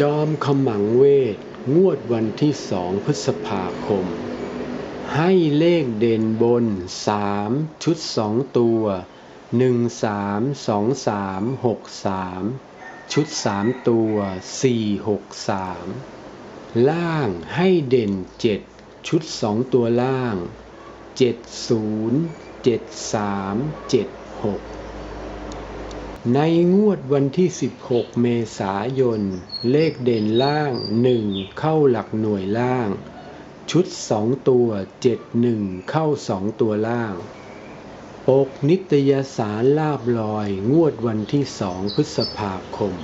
จอมขมังเวท งวดวันที่สองพฤษภาคม ให้เลขเด่นบนสามชุดสองตัวหนึ่งสามสองสามหกสามชุดสามตัวสี่หกสามล่างให้เด่นเจ็ดชุดสองตัวล่างเจ็ดศูนย์เจ็ดสามเจ็ดหก ในงวดวันที่ 16 เมษายน เลขเด่นล่าง 1 เข้าหลักหน่วยล่าง ชุด 2 ตัว 71 เข้า 2 ตัวล่าง ปกนิตยสารลาบลอย งวดวันที่ 2 พฤษภาคม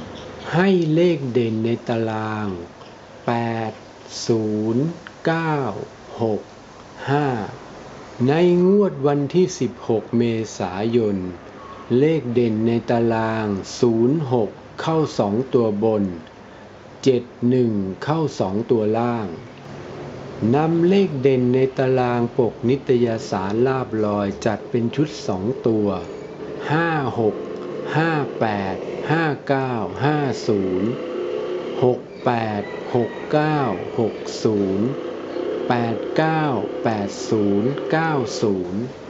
ให้เลขเด่นในตาราง 8 0 9 6 5 ในงวดวันที่ 16 เมษายน เลขเด่นในตาราง 06 เข้า 2 ตัวบน 71 เข้า 2 ตัวล่าง นำเลขเด่นในตารางปกนิตยสารลาบลอยจัดเป็นชุด 2 ตัว 56 58 59 50 68 69 60 89 80 90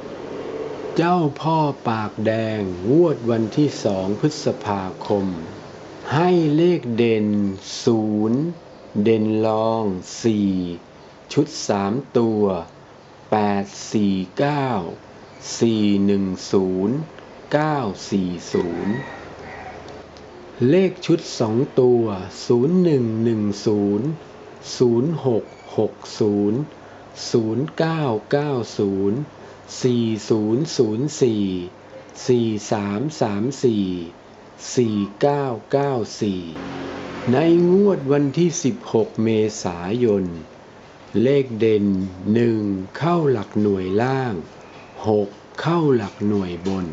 เจ้าพ่อปากแดงงวดวันที่สองพฤษภาคม ให้เลขเด่นศูนย์เด่นรองสี่ชุดสามตัวแปดสี่เก้าสี่หนึ่งศูนย์เก้าสี่ศูนย์เลขชุดสองตัวศูนย์หนึ่งหนึ่งศูนย์ศูนย์หกหกศูนย์ศูนย์เก้าเก้าศูนย์ สี่ศูนย์ศูนย์สี่สี่สามสามสี่สี่เก้าเก้าสี่ในงวดวันที่สิบหกเมษายน เลขเด่นหนึ่งเข้าหลักหน่วยล่างหกเข้าหลักหน่วยบน